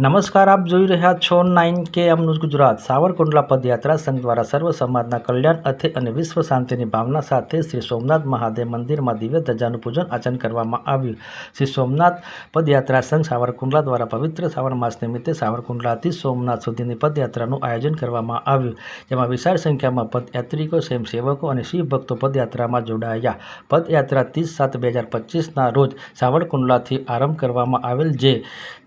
નમસ્કાર, આપ જોઈ રહ્યા છો નાઇન કે એમ ગુજરાત. સાવરકુંડલા પદયાત્રા સંઘ દ્વારા સર્વ સમાજના કલ્યાણ અર્થે અને વિશ્વ શાંતિની ભાવના સાથે શ્રી સોમનાથ મહાદેવ મંદિરમાં દિવ્ય ધજાનું પૂજન આચરણ કરવામાં આવ્યું. શ્રી સોમનાથ પદયાત્રા સંઘ સાવરકુંડલા દ્વારા પવિત્ર શ્રાવણ માસ નિમિત્તે સાવરકુંડલાથી સોમનાથ સુધીની પદયાત્રાનું આયોજન કરવામાં આવ્યું, જેમાં વિશાળ સંખ્યામાં પદયાત્રિકો, સ્વયંસેવકો અને શિવ ભક્તો પદયાત્રામાં જોડાયા. પદયાત્રા ત્રીસ સાત બે હજાર પચીસના રોજ સાવરકુંડલાથી આરંભ કરવામાં આવેલ જે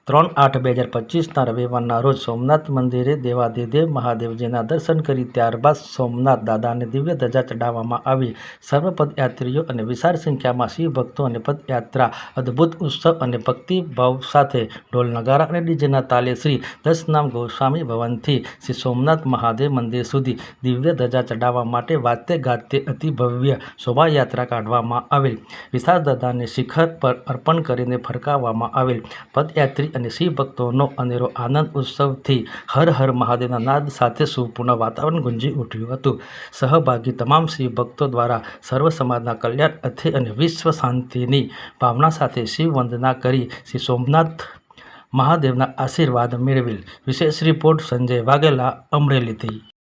ત્રણ આઠ બે હજાર પચીસના રવિવારના રોજ સોમનાથ મંદિરે દેવાધિદેવ મહાદેવજીના દર્શન કરી ત્યારબાદ સોમનાથ દાદાને દિવ્ય ધજા ચડાવવામાં આવી. સર્વ પદયાત્રીઓ અને વિશાળ સંખ્યામાં શિવ ભક્તો અને પદયાત્રા, અદ્ભુત ઉત્સવ અને ભક્તિભાવ સાથે ઢોલ નગારા અને ડીજેના તાલે શ્રી દસનામ ગોસ્વામી ભવનથી શ્રી સોમનાથ મહાદેવ મંદિર સુધી દિવ્ય ધજા ચડાવવા માટે વાતે ગાતે અતિ ભવ્ય શોભાયાત્રા કાઢવામાં આવેલ. વિશાળ દાદાને શિખર પર અર્પણ કરીને ફરકાવવામાં આવેલ. પદયાત્રી અને શિવ ભક્તોનો અનેરો આનંદ ઉત્સવથી હર હર મહાદેવના નાદ સાથે સુપૂર્ણ વાતાવરણ ગુંજી ઉઠ્યું હતું. સહભાગી તમામ શિવ ભક્તો દ્વારા સર્વ સમાજના કલ્યાણ અર્થે અને વિશ્વ શાંતિની ભાવના સાથે શિવ વંદના કરી શ્રી સોમનાથ મહાદેવના આશીર્વાદ મેળવેલ. વિશેષ રિપોર્ટ સંજય વાઘેલા, અમરેલીથી.